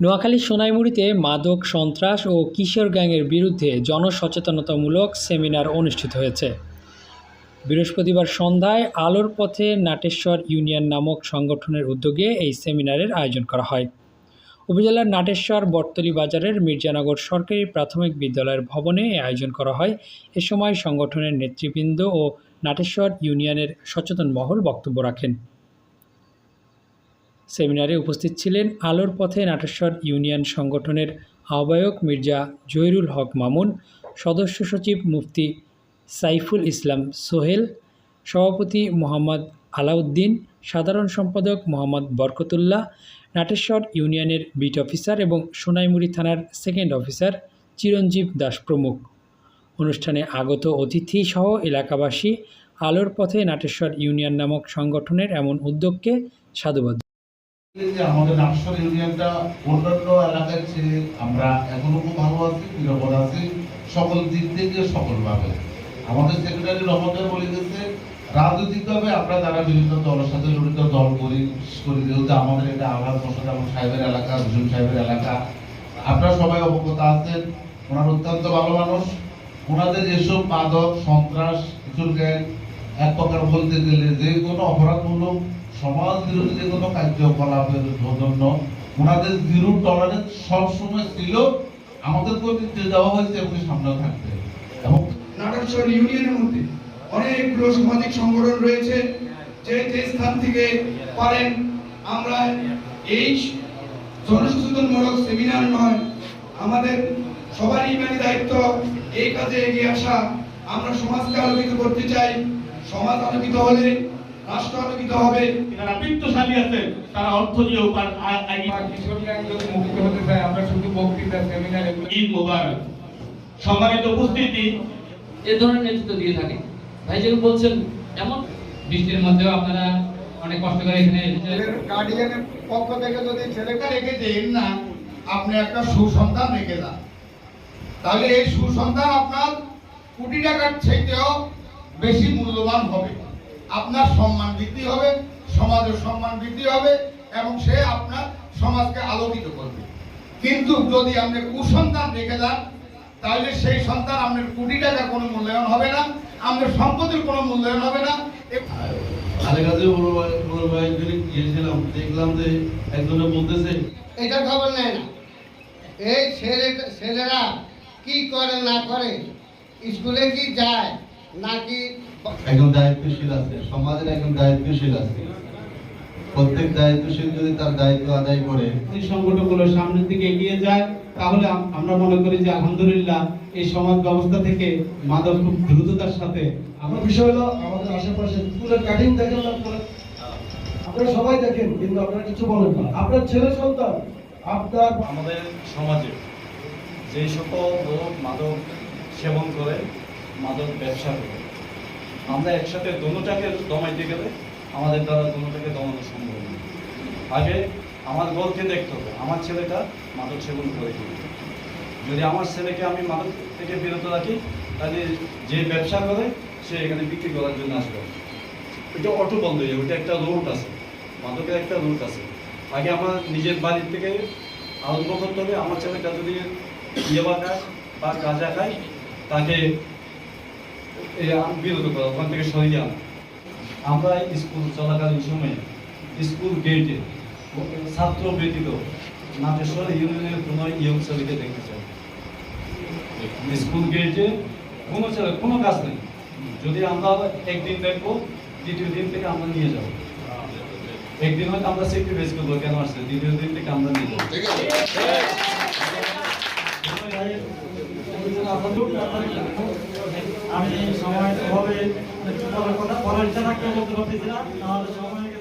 নোয়াখালীর সোনাইমুড়িতে মাদক সন্ত্রাস ও কিশোর গ্যাংয়ের বিরুদ্ধে জনসচেতনতামূলক সেমিনার অনুষ্ঠিত হয়েছে। বৃহস্পতিবার সন্ধ্যায় আলোর পথে নাটেশ্বর ইউনিয়ন নামক সংগঠনের উদ্যোগে এই সেমিনারের আয়োজন করা হয়। উপজেলার নাটেশ্বর বটতলী বাজারের মির্জানগর সরকারি প্রাথমিক বিদ্যালয়ের ভবনে এই আয়োজন করা হয়। এ সময় সংগঠনের নেতৃবৃন্দ ও নাটেশ্বর ইউনিয়নের সচেতন মহল বক্তব্য রাখেন। সেমিনারে উপস্থিত ছিলেন আলোর পথে নাটেশ্বর ইউনিয়ন সংগঠনের আহ্বায়ক মির্জা জহিরুল হক মামুন, সদস্য সচিব মুফতি সাইফুল ইসলাম সোহেল, সভাপতি মোহাম্মদ আলাউদ্দিন, সাধারণ সম্পাদক মোহাম্মদ বরকতুল্লাহ, নাটেশ্বর ইউনিয়নের বিট অফিসার এবং সোনাইমুড়ি থানার সেকেন্ড অফিসার চিরঞ্জীব দাস প্রমুখ। অনুষ্ঠানে আগত অতিথি সহ এলাকাবাসী আলোর পথে নাটেশ্বর ইউনিয়ন নামক সংগঠনের এমন উদ্যোগকে সাধুবাদ যে আমাদের নাটশ্বর ইউনিয়নটা, অন্যান্য এলাকার চেয়ে আমরা এখনও খুব ভালো আছি, নিরাপদ আছি, সকল দিক থেকে সকলভাবে আমাদের সেক্রেটারি রহমতের বলে গেছে, রাজনৈতিকভাবে আমরা যারা বিভিন্ন দলের সাথে জড়িত দল করি করি, যেহেতু আমাদের এটা আহ্লাদ মোশাররফ সাহেবের এলাকা, হুজুর সাহেবের এলাকা, আপনারা সবাই অবগত আছেন, ওনার অত্যন্ত ভালো মানুষ। ওনাদের এসব মাদক সন্ত্রাস গ্যাং এক প্রকার বলতে গেলে যে কোনো অপরাধমূলক সমাজ বিরোধী যে কোনো কার্যকলাপের জন্য ওনাদের জিরো টলারেন্স সবসময় ছিল। আমাদেরকেও নির্দেশ দেওয়া হয়েছে এমনি সামনে থাকবে। এবং নাটকশ্বর ইউনিয়নের মধ্যে অনেকগুলো সামাজিক সংগঠন রয়েছে। যে যে স্থান থেকে পারেন, আমরা এই জনসচেতনমূলক সেমিনার নয়, আমাদের সবারই মানে দায়িত্ব এই কাজে এগিয়ে আসা। আমরা সমাজকে আলোকিত করতে চাই। সমাজ আলোকিত হলে রাষ্ট্র আলোকিত হবে। যারা বৃত্তশালী আছেন তারা অর্থ দিয়ে উপার মুক্ত হতে চায় আমরা শুধু বক্তৃতা সেমিনার ঈদ মোবারক। সম্মানিত উপস্থিতি। এ ধরনের নেতৃত্ব দিয়ে থাকে। ভাই যেগুলো বলছেন এমন বৃষ্টির মধ্যেও আপনারা অনেক কষ্ট করে এখানে গার্ডিয়ানের পক্ষ থেকে যদি ছেলেটা রেখে দেন না আপনি একটা সুসন্তান রেখে যান তাহলে এই সুসন্তান আপনার কোটি টাকার চাইতেও বেশি মূল্যবান হবে। আপনার সম্মান বৃদ্ধি হবে সমাজের সম্মান বৃদ্ধি হবে এবং সে আপনার সমাজকে আলোকিত করবে। কিন্তু যদি আপনি কুসন্তান রেখে যান তাহলে সেই সন্তান আপনার কোটি টাকার কোনো মূল্যায়ন হবে না আপনার সম্পত্তির কোনো মূল্যায়ন হবে না। আরে কাছে গিয়েছিলাম দেখলাম যে একজনে বলতেছে এটার খবর নেয় না। এই ছেলে ছেলেরা কি করে না করে? স্কুলে কি যায়? নাকি একজন দায়িত্বশীল আছে সমাজের একজন দায়িত্বশীল আছে। প্রত্যেক দায়িত্বশীল যদি তার দায়িত্ব আদায় করে এই সংগঠনগুলো সামনের দিকে এগিয়ে যায় তাহলে আমরা মনে করি যে আলহামদুলিল্লাহ এই সমাজ ব্যবস্থা থেকে মাদক খুব দ্রুততার সাথে আমার বিষয় হলো আমাদের আশেপাশে স্কুলের কাটিং দেখেন আপনারা আপনারা সবাই দেখেন কিন্তু আপনারা কিছু বলেন না। আপনার ছেলে সন্তান আপনার আমাদের সমাজে যে সকল লোক মাদক সেবন করে মাদক ব্যবসা করে আমরা একসাথে দোনোটাকে দমাইতে গেলে আমাদের দ্বারা দোনোটাকে দমানো সম্ভব না। আগে আমার গোলকে দেখতে হবে, আমার ছেলেটা মাদক সেবন করে কিনা। যদি আমার ছেলেকে আমি মাদক থেকে বিরত রাখি, তাহলে যে ব্যবসা করে, সে এখানে বিক্রি করার জন্য আসবে। ওইটা অটো বন্ধ হয়ে যাবে ওইটা একটা রুট আছে, মাদকের একটা রুট আছে। আগে আমার নিজের বাড়ির থেকে আরম্ভ করতে হবে, আমার ছেলেটা যদি ইয়েবা খায় বা গাঁজা খায়, তাকে বিরত করা ওখান থেকে সরিয়ে আমরা স্কুল চলাকালীন সময়ে স্কুল গেটে ছাত্র ব্যতীত নাটেশ্বর ইউনিয়নের কোনো ইয়ং ছেলেকে দেখতে চাই স্কুল গেটে কোনো ছেলে কোনো কাজ নেই। যদি আমরা একদিন দেখব দ্বিতীয় দিন থেকে আমরা নিয়ে যাব। একদিন হয়তো আমরা সেক্রিফাইস করব কেন আসছে? দ্বিতীয় দিন থেকে আমরা নিয়ে যাব। আমি সময়ভাবে কথা বলার ইচ্ছা থাকলে বলতে পারতেছি না। তাহলে সময়